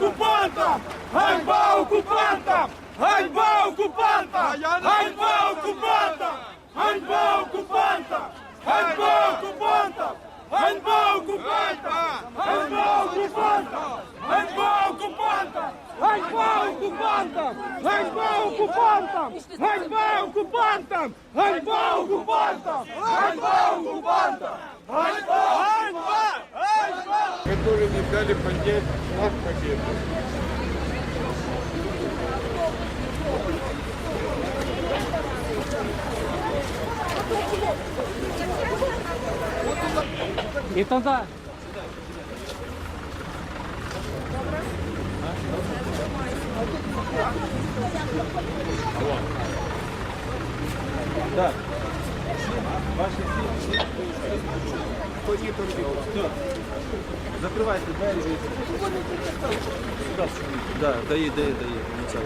окупантам! Ганьба окупантам! Ганьба окупантам! Ганьба окупантам! Ганьба окупантам! Ганьба окупантам! Ганьба окупантам! Ганьба окупантам! Ганьба окупантам! Ганьба окупантам! Ганьба окупантам! Ганьба окупантам! Ганьба окупантам! Ганьба окупантам! которые не дали поднять наш пакет. И тогда... Да. Ваши силы победы. І тоді Закривайте двері. Да, дає, дає, дає. Начало.